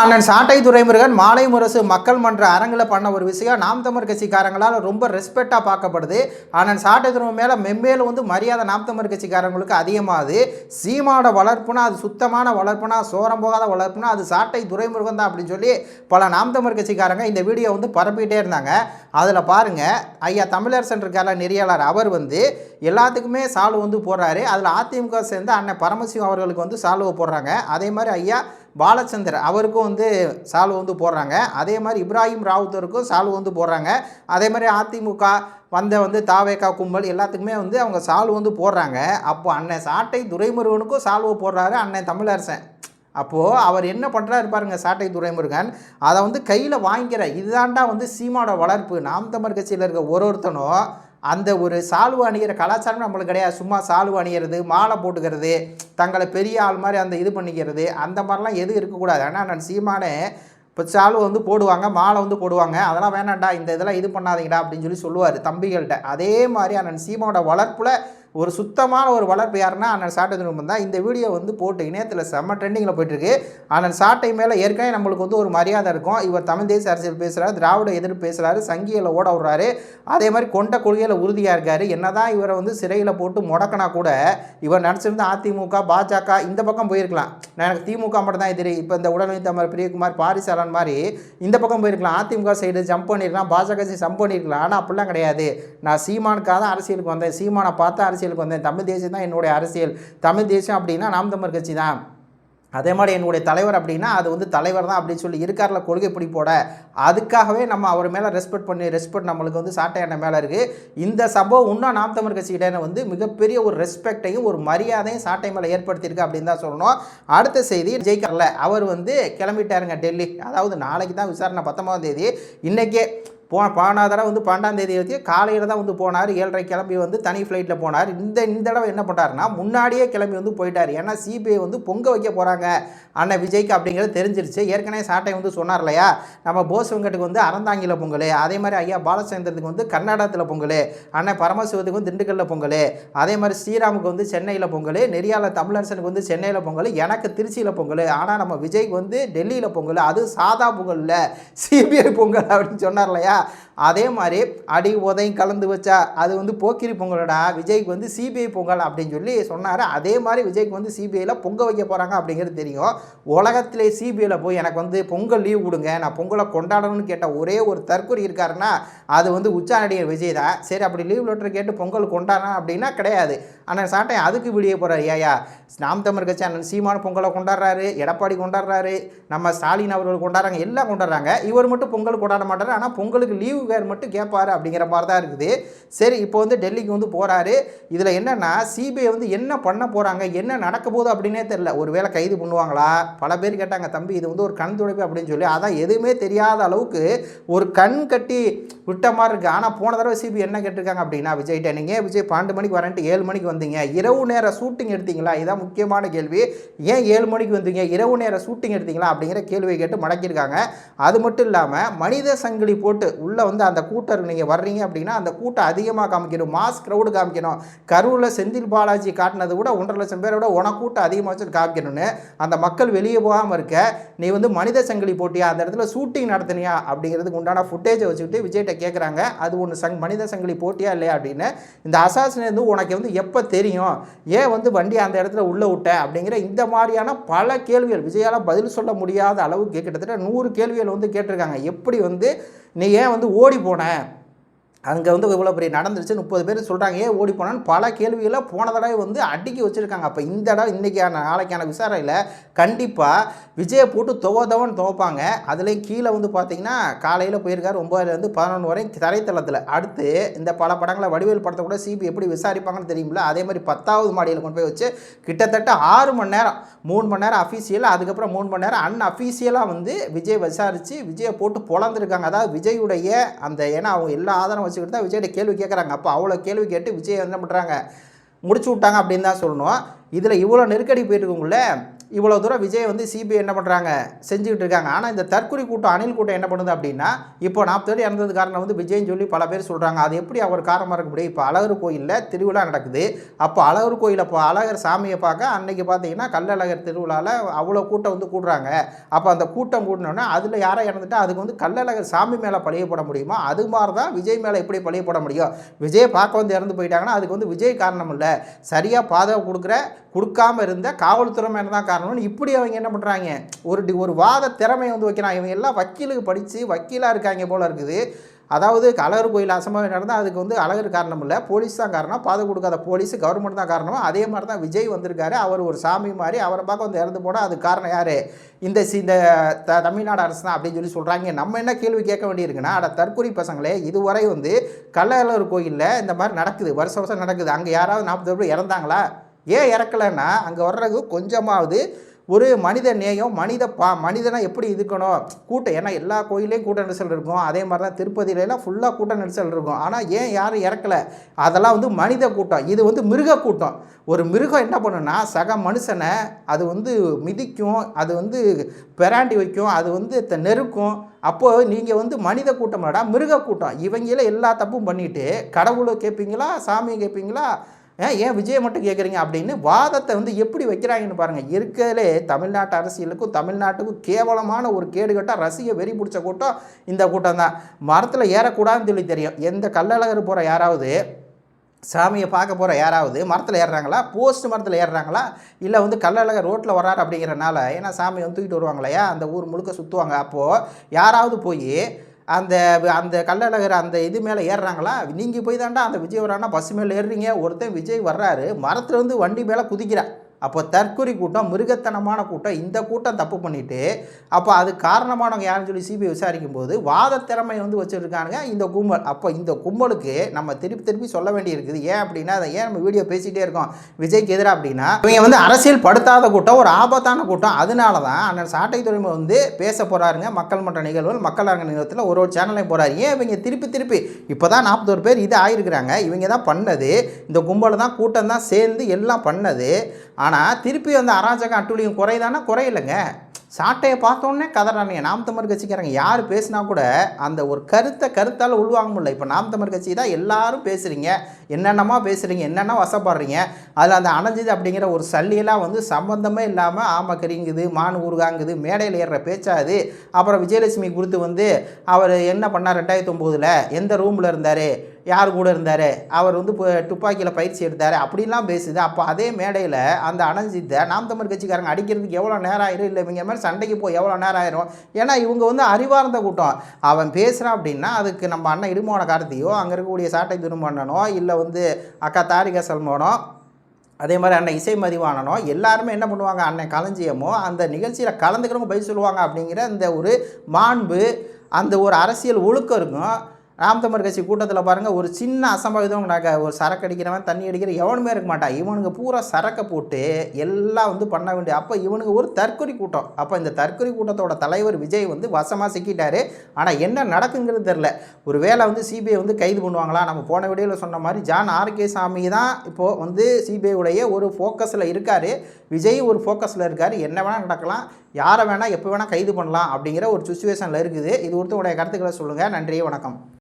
அண்ணன் சாட்டை துறைமுருகன் மாலை முரசு மக்கள் மன்ற அரங்கில் பண்ண ஒரு விஷயம். நாம் தமிழ் கட்சிக்காரங்களால் ரொம்ப ரெஸ்பெக்டாக பார்க்கப்படுது. அண்ணன் சாட்டை துறை மேலே மெம்மேலும் வந்து மரியாதை நாம் தமிழ் கட்சிக்காரங்களுக்கு அதிகமாகுது. சீமாவோட வளர்ப்புனா அது சுத்தமான வளர்ப்புனா சோரம் போகாத வளர்ப்புனா அது சாட்டை துறைமுருகன் தான் அப்படின்னு சொல்லி பல நாம் தமிழ் கட்சிக்காரங்க இந்த வீடியோ வந்து பரப்பிட்டே இருந்தாங்க. அதில் பாருங்கள் ஐயா தமிழரசன் இருக்கார நெறியாளர். அவர் வந்து எல்லாத்துக்குமே சால்வு வந்து போடுறாரு. அதில் அதிமுக சேர்ந்து அண்ணன் பரமசிவம் அவர்களுக்கு வந்து சால்வை போடுறாங்க. அதே மாதிரி ஐயா பாலச்சந்தர் அவருக்கும் வந்து சால்வு வந்து போடுறாங்க. அதே மாதிரி இப்ராஹிம் ராவுத்தருக்கும் சால்வு வந்து போடுறாங்க. அதே மாதிரி அதிமுக வந்த வந்து தாவேக்கா கும்பல் எல்லாத்துக்குமே வந்து அவங்க சால்வு வந்து போடுறாங்க. அப்போ அண்ணன் சாட்டை துரைமுருகனுக்கும் சால்வு போடுறாரு அண்ணன் தமிழரசன். அப்போது அவர் என்ன பண்ணுறாரு பாருங்க சாட்டை துரைமுருகன். அதை வந்து கையில் வாங்கிக்கிற இதுதான்டா வந்து சீமாவோட வளர்ப்பு. நாம் தமிழ் கட்சியில் இருக்க ஒரு ஒருத்தனும் அந்த ஒரு சால்வு அணிகிற கலாச்சாரம் நம்மளுக்கு கிடையாது. சும்மா சால்வு அணிகிறது மாலை போட்டுக்கிறது தங்களை பெரிய ஆள் மாதிரி அந்த இது பண்ணிக்கிறது அந்த மாதிரிலாம் எதுவும் இருக்கக்கூடாது. ஆனால் நான் சீமானே இப்போ சால்வு வந்து போடுவாங்க மாலை வந்து போடுவாங்க. அதெல்லாம் வேணாண்டா இந்த இதெல்லாம் இது பண்ணாதீங்கடா அப்படின்னு சொல்லி சொல்லுவார் தம்பிகள்கிட்ட. அதே மாதிரி அண்ணன் சீமாவோட வளர்ப்பில் ஒரு சுத்தமான ஒரு வளர்ப்பு யாருன்னா அண்ணன் சாட்டை திரும்ப தான். இந்த வீடியோ வந்து போட்டு இணையத்தில் செம்ம ட்ரெண்டிங்கில் போயிட்டுருக்கு. அண்ணன் சாட்டை மேலே ஏற்கனவே நம்மளுக்கு வந்து ஒரு மரியாதை இருக்கும். இவர் தமிழ் தேசிய அரசியல் பேசுகிறார் திராவிட எதிர்ப்பு பேசுகிறாரு சங்கியில் ஓட விடுறாரு. அதே மாதிரி கொண்ட கொள்கையில் உறுதியாக இருக்கார். என்னதான் இவரை வந்து சிறையில் போட்டு முடக்கினா கூட இவர் நினச்சிருந்த அதிமுக பாஜக இந்த பக்கம் போயிருக்கலாம். நான் எனக்கு திமுக மட்டும் தான் எதிரி. இப்போ இந்த உடல்நலி தமிழ் பிரியகுமார் பாரிசாலன் மாதிரி இந்த பக்கம் போயிருக்கலாம். அதிமுக சைடு ஜம்ப் பண்ணியிருக்கலாம் பாஜக சைடு ஜம்ப் பண்ணியிருக்கலாம் ஆனால் அப்படிலாம் கிடையாது. நான் சீமானுக்காக தான் அரசியலுக்கு வந்தேன். சீமானை பார்த்து அரசியலுக்கு வந்தேன். தமிழ் தேசியம் தான் என்னுடைய அரசியல். தமிழ் தேசியம் அப்படின்னா நாம் தமிழ் கட்சி தான். அதே மாதிரி என்னுடைய தலைவர் அப்படின்னா அது வந்து தலைவர் தான் அப்படின்னு சொல்லி இருக்கார்ல கொள்கை பிடிப்போட அதுக்காகவே நம்ம அவர் மேலே ரெஸ்பெக்ட் பண்ணி ரெஸ்பெக்ட் நம்மளுக்கு வந்து சாட்டையான மேலே இருக்குது இந்த சம்பவம் இன்னும் நாம் தமிழ் கட்சியிடையே வந்து மிகப்பெரிய ஒரு ரெஸ்பெக்டையும் ஒரு மரியாதையும் சாட்டை மேலே ஏற்படுத்தியிருக்கு அப்படின்னு தான் சொல்லணும். அடுத்த செய்தி ஜெயிக்கர்ல அவர் வந்து கிளம்பிட்டாருங்க டெல்லி. அதாவது நாளைக்கு தான் விசாரணை பத்தொம்பதாம் தேதி. இன்றைக்கே போ போன தடவை வந்து பன்னெண்டாம் தேதி வச்சு காலையில் தான் வந்து போனார். ஏழரை கிளம்பி வந்து தனி ஃப்ளைட்டில் போனார். இந்த இந்த தடவை என்ன பண்ணுறாருன்னா முன்னாடியே கிளம்பி வந்து போயிட்டார். ஏன்னா சிபிஐ வந்து பொங்க வைக்க போகிறாங்க அண்ணன் விஜய்க்கு அப்படிங்கிறது தெரிஞ்சிருச்சு. ஏற்கனவே சாட்டை வந்து சொன்னார் இல்லையா? நம்ம போஸ் வெங்கட்டுக்கு வந்து அறந்தாங்கில பொங்கல் அதே மாதிரி ஐயா பாலச்சந்திரத்துக்கு வந்து கர்நாடகத்தில் பொங்கல் அண்ணன் பரமசிவத்துக்கு வந்து திண்டுக்கல்லில் பொங்கல் அதே மாதிரி ஸ்ரீராமுக்கு வந்து சென்னையில் பொங்கல் நெறியால தமிழரசனுக்கு வந்து சென்னையில் பொங்கல் எனக்கு திருச்சியில் பொங்கல் ஆனால் நம்ம விஜய்க்கு வந்து டெல்லியில் பொங்கல் அது சாதா பொங்கல் இல்லை. சிபிஐ பொங்கல் அப்படின்னு சொன்னார் இல்லையா? அதே மாதிரி அடி உதையும் கலந்து வச்சா அது வந்து போக்கிரி பொங்கலடா விஜய்க்கு வந்து சிபிஐ பொங்கல் அப்படின்னு சொல்லி சொன்னார். அதே மாதிரி விஜய்க்கு வந்து சிபிஐயில் பொங்க வைக்க போகிறாங்க அப்படிங்கிறது தெரியும். உலகத்திலே சிபிஐயில் போய் எனக்கு வந்து பொங்கல் லீவ் கொடுங்க நான் பொங்கலை கொண்டாடணும்னு கேட்ட ஒரே ஒரு தற்கொலை இருக்காருன்னா அது வந்து உச்சா நடிகர் விஜய் தான். சரி அப்படி லீவ் லெட்டர் கேட்டு பொங்கல் கொண்டாடணும் அப்படின்னா கிடையாது. ஆனால் சாட்டை அதுக்கு வெளியே போகிறார் ஏயா நாம் தமிழ் கட்சி அண்ணன் சீமான பொங்கலை கொண்டாடுறாரு எடப்பாடி கொண்டாடுறாரு நம்ம ஸ்டாலின் அவர்கள் கொண்டாடுறாங்க எல்லாம் கொண்டாடுறாங்க. இவர் மட்டும் பொங்கல் கொண்டாட மாட்டார். ஆனால் பொங்கல் பொங்கலுக்கு லீவு வேறு மட்டும் கேட்பாரு அப்படிங்கிற மாதிரி தான் இருக்குது. சரி இப்போ வந்து டெல்லிக்கு வந்து போகிறாரு இதில் என்னென்னா சிபிஐ வந்து என்ன பண்ண போகிறாங்க என்ன நடக்க போகுது அப்படின்னே தெரில ஒரு வேளை கைது பண்ணுவாங்களா? பல பேர் கேட்டாங்க தம்பி இது வந்து ஒரு கண் துடைப்பு அப்படின்னு சொல்லி. அதான் எதுவுமே தெரியாத அளவுக்கு ஒரு கண் கட்டி விட்ட மாதிரி இருக்குது ஆனால் போன தடவை சிபி என்ன கேட்டிருக்காங்க அப்படின்னா விஜய்கிட்ட நீங்கள் விஜய் பன்னெண்டு மணிக்கு வரேன்ட்டு ஏழு மணிக்கு வந்தீங்க? இரவு நேர ஷூட்டிங் எடுத்தீங்களா? இதான் முக்கியமான கேள்வி. ஏன் ஏழு மணிக்கு வந்தீங்க? இரவு நேர ஷூட்டிங் எடுத்தீங்களா? அப்படிங்கிற கேள்வியை கேட்டு மடக்கியிருக்காங்க. அது மட்டும் இல்லாமல் மனித சங்கிலி போட்டு உள்ளே வந்து அந்த கூட்டம் நீங்கள் வர்றீங்க அப்படின்னா அந்த கூட்டம் அதிகமாக காமிக்கணும். மாஸ் க்ரௌடு காமிக்கணும். கரூரில் செந்தில் பாலாஜி காட்டினது கூட ஒன்றரை லட்சம் பேரை விட உன கூட்டம் அதிகமாக வச்சு காமிக்கணும்னு அந்த மக்கள் வெளியே போகாமல் இருக்க நீ வந்து மனித சங்கிலி போட்டியா? அந்த இடத்துல ஷூட்டிங் நடத்தினியா? அப்படிங்கிறதுக்கு உண்டான ஃபுட்டேஜை வச்சுக்கிட்டு விஜய்கிட்ட கேட்குறாங்க அது ஒன்று சங் மனித சங்கிலி போட்டியா இல்லையா அப்படின்னு. இந்த அசாசன் வந்து உனக்கு வந்து எப்போ தெரியும்? ஏன் வந்து வண்டி அந்த இடத்துல உள்ளே விட்ட? அப்படிங்கிற இந்த மாதிரியான பல கேள்விகள் விஜயால் பதில் சொல்ல முடியாத அளவுக்கு கிட்டத்தட்ட நூறு கேள்விகள் வந்து கேட்டிருக்காங்க. எப்படி வந்து நீ ஏன் வந்து ஓடி போன? அங்கே வந்து இவ்வளோ பெரிய நடந்துருச்சு முப்பது பேர் சொல்கிறாங்க ஏன் ஓடி போனான்னு? பல கேள்விகளை போன தடவை வந்து அடுக்கி வச்சுருக்காங்க. அப்போ இந்த தடவை இன்றைக்கான நாளைக்கான விசாரணையில் கண்டிப்பாக விஜயை போட்டு துவதவன் துவப்பாங்க. அதுலேயும் கீழே வந்து பார்த்தீங்கன்னா காலையில் போயிருக்கார் ஒம்பதுலேருந்து பதினொன்று வரை தரைத்தளத்தில். அடுத்து இந்த பல படங்களை வடிவேல் படத்தை கூட சிபி எப்படி விசாரிப்பாங்கன்னு தெரியுமில்ல அதே மாதிரி பத்தாவது மாடியில் கொண்டு போய் வச்சு கிட்டத்தட்ட ஆறு மணி நேரம் மூணு மணி நேரம் அஃபீஷியல் அதுக்கப்புறம் மூணு மணி நேரம் அன் அஃபீஷியலாக வந்து விஜய் விசாரித்து விஜயை போட்டு பொழந்திருக்காங்க. அதாவது விஜயுடைய அந்த ஏன்னா அவங்க எல்லா ஆதாரம் வச்சுக்கிட்டு தான் விஜய்கிட்ட கேள்வி கேட்குறாங்க அப்போ அவ்வளோ கேள்வி கேட்டு விஜய் என்ன பண்ணுறாங்க முடிச்சு விட்டாங்க அப்படின்னு தான் சொல்லணும். இதில் இவ்வளோ நெருக்கடி போயிட்டுருக்குங்களே இவ்வளோ தூரம் விஜய் வந்து சிபிஐ என்ன பண்ணுறாங்க செஞ்சுக்கிட்டு இருக்காங்க. ஆனால் இந்த தற்கொலை கூட்டம் அணில் கூட்டம் என்ன பண்ணுது அப்படின்னா இப்போ நாற்பது இறந்தது காரணம் வந்து விஜய்னு சொல்லி பல பேர் சொல்கிறாங்க அது எப்படி அவர் காரணமாக இருக்க முடியும்? இப்போ அழகர் கோயிலில் திருவிழா நடக்குது. அப்போ அழகர் கோயிலை இப்போ அழகர் சாமியை பார்க்க அன்னைக்கு பார்த்தீங்கன்னா கல்லழகர் திருவிழாவில் அவ்வளோ கூட்டம் வந்து கூடுறாங்க. அப்போ அந்த கூட்டம் கூட்டினோன்னா அதில் யாரை இறந்துட்டா அதுக்கு வந்து கல்லழகர் சாமி மேலே பழையப்பட முடியுமா? அது மாதிரி தான் விஜய் மேலே எப்படி பழையப்பட முடியும்? விஜய் பார்க்க வந்து இறந்து போயிட்டாங்கன்னா அதுக்கு வந்து விஜய் காரணம் இல்லை. சரியாக பாதுகாப்பு கொடுக்குற கொடுக்காம இருந்த காவல்துறை மேலே தான் காரணம்னு இப்படி அவங்க என்ன பண்ணுறாங்க ஒரு டி- ஒரு வாத திறமையை வந்து வைக்கிறாங்க. இவங்க எல்லாம் வக்கீலுக்கு படித்து வக்கீலாக இருக்காங்க போல் இருக்குது. அதாவது அழகர் கோயில் அசம்பவம் நடந்தால் அதுக்கு வந்து அழகர் காரணம் இல்லை. போலீஸ் தான் காரணம். பாதை கொடுக்காத போலீஸ் கவர்மெண்ட் தான் காரணம். அதே மாதிரி தான் விஜய் வந்திருக்காரு. அவர் ஒரு சாமி மாதிரி அவரை பார்க்க வந்து இறந்து போனால் அது காரணம் யார்? இந்த சி இந்த த தமிழ்நாடு அரசு தான் அப்படின்னு சொல்லி சொல்கிறாங்க நம்ம என்ன கேள்வி கேட்க வேண்டியிருக்குன்னா அட தற்கொலை பசங்களே இதுவரை வந்து கள்ளழகர் கோயிலில் இந்த மாதிரி நடக்குது. வருஷம் வருஷம் நடக்குது. அங்கே யாராவது நாற்பது பேர் இறந்தாங்களா? ஏன் இறக்கலைன்னா அங்கே வர்றது கொஞ்சமாவது ஒரு மனித நேயம் மனித பா மனிதனாக எப்படி இருக்கணும்? கூட்டம் ஏன்னா எல்லா கோயிலையும் கூட்ட நெரிசல் இருக்கும். அதே மாதிரி தான் திருப்பதியிலலாம் ஃபுல்லாக கூட்ட நெரிசல் இருக்கும். ஆனால் ஏன் யாரும் இறக்கலை? அதெல்லாம் வந்து மனித கூட்டம். இது வந்து மிருக கூட்டம். ஒரு மிருகம் என்ன பண்ணுன்னா சக மனுஷனை அது வந்து மிதிக்கும் அது வந்து பெராண்டி வைக்கும் அது வந்து த- நெருக்கும். அப்போது நீங்கள் வந்து மனித கூட்டம் மிருக கூட்டம். இவங்கள எல்லா தப்பும் பண்ணிவிட்டு கடவுளை கேட்பீங்களா சாமியை கேட்பீங்களா ஏன் விஜய் மட்டும் கேட்குறீங்க அப்படின்னு வாதத்தை வந்து எப்படி வைக்கிறாங்கன்னு பாருங்கள் இருக்கிறதுலே தமிழ்நாட்டு அரசியலுக்கும் தமிழ்நாட்டுக்கும் கேவலமான ஒரு கேடுகட்டாக ரசிக வெறி பிடிச்ச கூட்டம் இந்த கூட்டம் தான். மரத்தில் ஏறக்கூடாதுன்னு சொல்லி தெரியும். எந்த கல்லழகர் போகிற யாராவது சாமியை பார்க்க போகிற யாராவது மரத்தில் ஏறுறாங்களா? போஸ்ட் மரத்தில் ஏறுறாங்களா? இல்லை வந்து கல்லழகர் ரோட்டில் வர்றாரு அப்படிங்கிறனால ஏன்னா சாமி வந்து தூக்கிட்டு வருவாங்க இல்லையா அந்த ஊர் முழுக்க சுற்றுவாங்க அப்போது யாராவது போய் அந்த அந்த கல்லழகர் அந்த இது மேலே ஏறுறாங்களா? நீங்கள் போய் தாண்டா அந்த விஜய் வரானா பஸ் மேலே ஏறுறீங்க. ஒருத்தன் விஜய் வர்றாரு. மரத்துலேருந்து வண்டி மேலே குதிக்கிறான் அப்போ தற்கொலை கூட்டம் மிருகத்தனமான கூட்டம் இந்த கூட்டம் தப்பு பண்ணிவிட்டு அப்போ அது காரணமானவங்க யாருன்னு சொல்லி சிபிஐ விசாரிக்கும் போது வாத திறமை வந்து வச்சுருக்கானுங்க இந்த கும்பல். அப்போ இந்த கும்பலுக்கு நம்ம திருப்பி திருப்பி சொல்ல வேண்டியிருக்குது. ஏன் அப்படின்னா அதை ஏன் நம்ம வீடியோ பேசிகிட்டே இருக்கோம்? விஜய்க்கு எதிராக அப்படின்னா இவங்க வந்து அரசியல் படுத்தாத கூட்டம் ஒரு ஆபத்தான கூட்டம். அதனால தான் அண்ணன் சாட்டை துறைமுக வந்து பேச போகிறாருங்க மக்கள் மன்ற நிகழ்வுகள் மக்கள் அரங்க நிகழ்த்தில் ஒரு ஒரு சேனலையும் போகிறாரு ஏன் இவங்க திருப்பி திருப்பி? இப்போ தான் நாற்பத்தோரு பேர் இது ஆயிருக்கிறாங்க. இவங்க தான் பண்ணது. இந்த கும்பல் தான் கூட்டம் தான் சேர்ந்து எல்லாம் பண்ணது. ஆனால் திருப்பி அந்த அராஜகம் அட்டுழியும் குறைதானா குறையில்லைங்க சாட்டையை பார்த்தோன்னே கதறானுங்க. நாம் தமிழ் கட்சிக்காரங்க யார் பேசினா கூட அந்த ஒரு கருத்தை கருத்தால் உள்வாங்க முடியல. இப்போ நாம் தமிழ் கட்சி தான் எல்லாரும் பேசுகிறீங்க என்னென்னமா பேசுகிறீங்க என்னென்ன வசப்படுறீங்க? அதில் அந்த அணைஞ்சது அப்படிங்கிற ஒரு சல்லியெல்லாம் வந்து சம்பந்தமே இல்லாமல் ஆமக்கரிங்குது மான் ஊருகாங்குது மேடையில் ஏறுற பேச்சாது அப்புறம் விஜயலட்சுமி குறித்து வந்து அவர் என்ன பண்ணார் ரெண்டாயிரத்தி ஒம்போதில்? எந்த ரூமில் இருந்தார்? யார் கூட இருந்தார்? அவர் வந்து இப்போ துப்பாக்கியில் பயிற்சி எடுத்தார். அப்படிலாம் பேசுது. அப்போ அதே மேடையில் அந்த அனஞ்சித்தை நாம் தமிழ் கட்சிக்காரங்க அடிக்கிறதுக்கு எவ்வளோ நேரம் ஆயிரும்? இல்லை இவங்க மாதிரி சண்டைக்கு போய் எவ்வளோ நேரம் ஆயிரும்? ஏன்னா இவங்க வந்து அறிவார்ந்த கூட்டம். அவன் பேசுகிறான் அப்படின்னா அதுக்கு நம்ம அண்ணன் இடுமோன கார்த்தியோ அங்கே இருக்கக்கூடிய சாட்டை திருமணனோ இல்லை வந்து அக்கா தாரிகா சல்மோனோ அதே மாதிரி அண்ணன் இசை மதிவானனோ எல்லாருமே என்ன பண்ணுவாங்க? அண்ணன் களஞ்சியமோ அந்த நிகழ்ச்சியில் கலந்துக்கிறவங்க பதில் சொல்லுவாங்க அப்படிங்கிற அந்த ஒரு மாண்பு அந்த ஒரு அரசியல் ஒழுக்கம் இருக்கும். நாம் தமிழ் கட்சி கூட்டத்தில் பாருங்கள் ஒரு சின்ன அசம்பாவிதம் நாங்கள் ஒரு சரக்கு அடிக்கிறவன் தண்ணி அடிக்கிற எவனுமே இருக்க மாட்டான். இவனுங்க பூரா சரக்கை போட்டு எல்லாம் வந்து பண்ண வேண்டிய அப்போ இவனுங்க ஒரு தற்கொலை கூட்டம். அப்போ இந்த தற்கொலை கூட்டத்தோட தலைவர் விஜய் வந்து வசமாக சிக்கிட்டார். ஆனால் என்ன நடக்குங்கிறது தெரில ஒரு வேளை வந்து சிபிஐ வந்து கைது பண்ணுவாங்களா? நம்ம போன வீடியோவில் சொன்ன மாதிரி ஜான் ஆர்கே சாமி தான் இப்போது வந்து சிபிஐடைய ஒரு ஃபோக்கஸில் இருக்கார். விஜய் ஒரு ஃபோக்கஸில் இருக்கார். என்ன வேணால் நடக்கலாம். யாரை வேணால் எப்போ வேணால் கைது பண்ணலாம் அப்படிங்கிற ஒரு சுச்சுவேஷனில் இருக்குது. இது ஒருத்தருடைய கருத்துக்களை சொல்லுங்கள் நன்றி வணக்கம்.